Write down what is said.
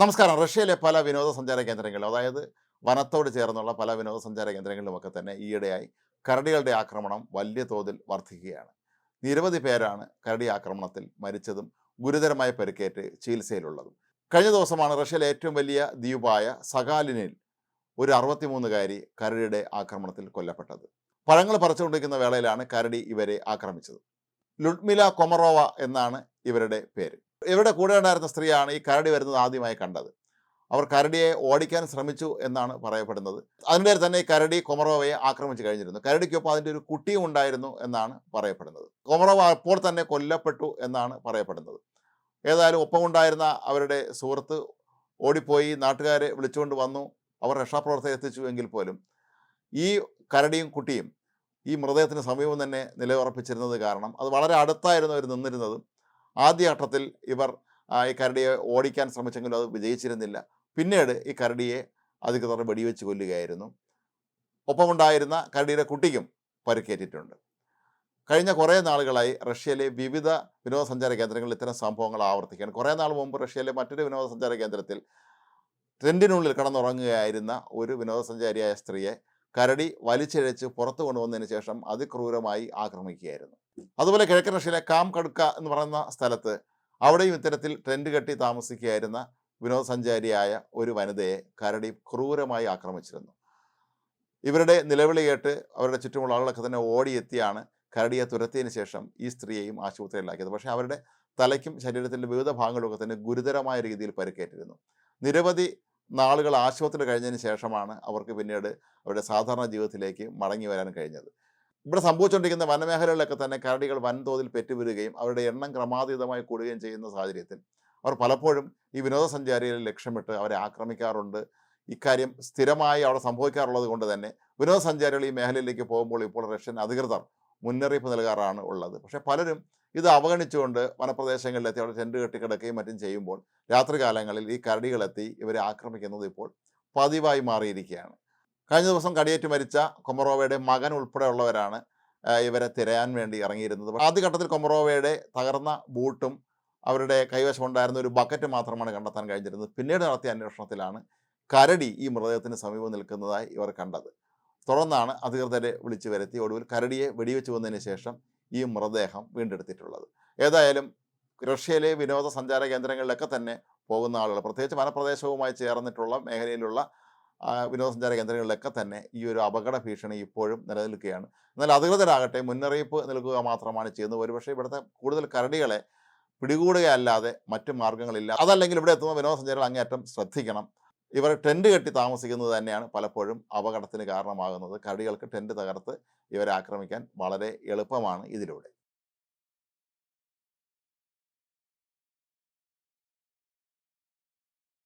നമസ്കാരം. റഷ്യയിലെ പല വിനോദസഞ്ചാര കേന്ദ്രങ്ങളിലും അതായത് വനത്തോട് ചേർന്നുള്ള പല വിനോദസഞ്ചാര കേന്ദ്രങ്ങളിലുമൊക്കെ തന്നെ ഈയിടെയായി കരടികളുടെ ആക്രമണം വലിയ തോതിൽ വർദ്ധിക്കുകയാണ് നിരവധി പേരാണ് കരടി ആക്രമണത്തിൽ മരിച്ചതും ഗുരുതരമായ പരിക്കേറ്റ് ചികിത്സയിലുള്ളതും. കഴിഞ്ഞ ദിവസമാണ് റഷ്യയിലെ ഏറ്റവും വലിയ ദ്വീപായ സഗാലിനിൽ ഒരു അറുപത്തിമൂന്നുകാരി കരടിയുടെ ആക്രമണത്തിൽ കൊല്ലപ്പെട്ടത്. പഴങ്ങൾ പറിച്ചുകൊണ്ടിരിക്കുന്ന വേളയിലാണ് കരടി ഇവരെ ആക്രമിച്ചത്. ലുഡ്മില കൊമറോവ എന്നാണ് ഇവരുടെ പേര്. ഇവരുടെ കൂടെ ഉണ്ടായിരുന്ന സ്ത്രീയാണ് ഈ കരടി വരുന്നത് ആദ്യമായി കണ്ടത്? അവർ കരടിയെ ഓടിക്കാൻ ശ്രമിച്ചു എന്നാണ് പറയപ്പെടുന്നത്. അതിന്റെ തന്നെ ഈ കരടി കൊമറോവയെ ആക്രമിച്ചു കഴിഞ്ഞിരുന്നു. കരടിക്കൊപ്പം അതിന്റെ ഒരു കുട്ടിയും ഉണ്ടായിരുന്നു എന്നാണ് പറയപ്പെടുന്നത്. കൊമറോവ അപ്പോൾ തന്നെ കൊല്ലപ്പെട്ടു എന്നാണ് പറയപ്പെടുന്നത്. ഏതായാലും ഒപ്പമുണ്ടായിരുന്ന അവരുടെ സുഹൃത്ത് ഓടിപ്പോയി നാട്ടുകാരെ വിളിച്ചുകൊണ്ട് വന്നു അവർ രക്ഷാപ്രവർത്തകരെ എത്തിച്ചു എങ്കിൽ പോലും ഈ കരടിയും കുട്ടിയും ഈ മൃതദേഹത്തിന് സമീപം തന്നെ നിലയുറപ്പിച്ചിരുന്നത് കാരണം അത് വളരെ അടുത്തായിരുന്നു അവർ നിന്നിരുന്നതും ആദ്യഘട്ടത്തിൽ ഇവർ ഈ കരടിയെ ഓടിക്കാൻ ശ്രമിച്ചെങ്കിലും അത് വിജയിച്ചിരുന്നില്ല. പിന്നീട് ഈ കരടിയെ അധികൃതർ വെടിവെച്ച് കൊല്ലുകയായിരുന്നു. ഒപ്പമുണ്ടായിരുന്ന കരടിയുടെ കുട്ടിക്കും പരിക്കേറ്റിട്ടുണ്ട്. കഴിഞ്ഞ കുറേ നാളുകളായി റഷ്യയിലെ വിവിധ വിനോദസഞ്ചാര കേന്ദ്രങ്ങളിൽ ഇത്തരം സംഭവങ്ങൾ ആവർത്തിക്കുകയാണ്. കുറേ നാൾ മുമ്പ് റഷ്യയിലെ മറ്റൊരു വിനോദസഞ്ചാര കേന്ദ്രത്തിൽ ട്രെൻഡിനുള്ളിൽ കിടന്നുറങ്ങുകയായിരുന്ന ഒരു വിനോദസഞ്ചാരിയായ സ്ത്രീയെ കരടി വലിച്ചിഴച്ച് പുറത്തു കൊണ്ടുവന്നതിന് ശേഷം അതിക്രൂരമായി ആക്രമിക്കുകയായിരുന്നു. അതുപോലെ കിഴക്കൻ റഷ്യയിലെ കാം കടുക്ക എന്ന് പറയുന്ന സ്ഥലത്ത് അവിടെയും ഇത്തരത്തിൽ ട്രെൻഡ് കെട്ടി താമസിക്കുകയായിരുന്ന വിനോദസഞ്ചാരിയായ ഒരു വനിതയെ കരടി ക്രൂരമായി ആക്രമിച്ചിരുന്നു. ഇവരുടെ നിലവിളി കേട്ട് അവരുടെ ചുറ്റുമുള്ള ആളുകളൊക്കെ തന്നെ ഓടിയെത്തിയാണ് കരടിയെ തുരത്തിയതിന് ശേഷം ഈ സ്ത്രീയെയും ആശുപത്രിയിലാക്കിയത്. പക്ഷേ അവരുടെ തലയ്ക്കും ശരീരത്തിന്റെ വിവിധ ഭാഗങ്ങളൊക്കെ തന്നെ ഗുരുതരമായ രീതിയിൽ പരിക്കേറ്റിരുന്നു. നിരവധി നാളുകൾ ആശുപത്രി കഴിഞ്ഞതിന് ശേഷമാണ് അവർക്ക് പിന്നീട് അവരുടെ സാധാരണ ജീവിതത്തിലേക്ക് മടങ്ങി വരാൻ കഴിഞ്ഞത്. ഇവിടെ സംഭവിച്ചുകൊണ്ടിരിക്കുന്ന വനമേഖലകളിലൊക്കെ തന്നെ കരടികൾ വൻതോതിൽ പെറ്റുവരികയും അവരുടെ എണ്ണം ക്രമാതീതമായി കൂടുകയും ചെയ്യുന്ന സാഹചര്യത്തിൽ അവർ പലപ്പോഴും ഈ വിനോദസഞ്ചാരികളെ ലക്ഷ്യമിട്ട് അവരെ ആക്രമിക്കാറുണ്ട്. ഇക്കാര്യം സ്ഥിരമായി അവിടെ സംഭവിക്കാറുള്ളത് കൊണ്ട് തന്നെ വിനോദസഞ്ചാരികൾ ഈ മേഖലയിലേക്ക് പോകുമ്പോൾ ഇപ്പോൾ റഷ്യൻ അധികൃതർ മുന്നറിയിപ്പ് നൽകാറാണ് ഉള്ളത്. പക്ഷേ പലരും ഇത് അവഗണിച്ചുകൊണ്ട് വനപ്രദേശങ്ങളിലെത്തി അവിടെ ടെന്റ് കെട്ടിക്കിടക്കുകയും മറ്റും ചെയ്യുമ്പോൾ രാത്രികാലങ്ങളിൽ ഈ കരടികളെത്തി ഇവരെ ആക്രമിക്കുന്നത് ഇപ്പോൾ പതിവായി മാറിയിരിക്കുകയാണ്. കഴിഞ്ഞ ദിവസം കടിയേറ്റ് മരിച്ച കൊമറോവയുടെ മകൻ ഉൾപ്പെടെയുള്ളവരാണ് ഇവരെ തിരയാൻ വേണ്ടി ഇറങ്ങിയിരുന്നത്. ആദ്യഘട്ടത്തിൽ കൊമറോവയുടെ തകർന്ന ബൂട്ടും അവരുടെ കൈവശമുണ്ടായിരുന്ന ഒരു ബക്കറ്റ് മാത്രമാണ് കണ്ടെത്താൻ കഴിഞ്ഞിരുന്നത്. പിന്നീട് നടത്തിയ അന്വേഷണത്തിലാണ് കരടി ഈ മൃതദേഹത്തിന് സമീപം നിൽക്കുന്നതായി ഇവർ കണ്ടത്. തുടർന്നാണ് അധികൃതരെ വിളിച്ചു വരുത്തി. ഒടുവിൽ കരടിയെ വെടിവെച്ചു വന്നതിന് ശേഷം ഈ മൃതദേഹം വീണ്ടെടുത്തിട്ടുള്ളത്. ഏതായാലും റഷ്യയിലെ വിനോദസഞ്ചാര കേന്ദ്രങ്ങളിലൊക്കെ തന്നെ പോകുന്ന ആളുകൾ പ്രത്യേകിച്ച് വനപ്രദേശവുമായി ചേർന്നിട്ടുള്ള മേഖലയിലുള്ള വിനോദസഞ്ചാര കേന്ദ്രങ്ങളിലൊക്കെ തന്നെ ഈ ഒരു അപകട ഭീഷണി ഇപ്പോഴും നിലനിൽക്കുകയാണ്. എന്നാൽ അധികൃതരാകട്ടെ മുന്നറിയിപ്പ് നൽകുക മാത്രമാണ് ചെയ്യുന്നത്. ഒരുപക്ഷെ ഇവിടുത്തെ കൂടുതൽ കരടികളെ പിടികൂടുകയല്ലാതെ മറ്റു മാർഗങ്ങളില്ല. അതല്ലെങ്കിൽ ഇവിടെ എത്തുന്ന വിനോദസഞ്ചാരികൾ അങ്ങേയറ്റം ശ്രദ്ധിക്കണം. ഇവർ ടെന്റ് കെട്ടി താമസിക്കുന്നത് തന്നെയാണ് പലപ്പോഴും അപകടത്തിന് കാരണമാകുന്നത്. കരടികൾക്ക് ടെന്റ് തകർത്ത് ഇവരെ ആക്രമിക്കാൻ വളരെ എളുപ്പമാണ് ഇതിലൂടെ.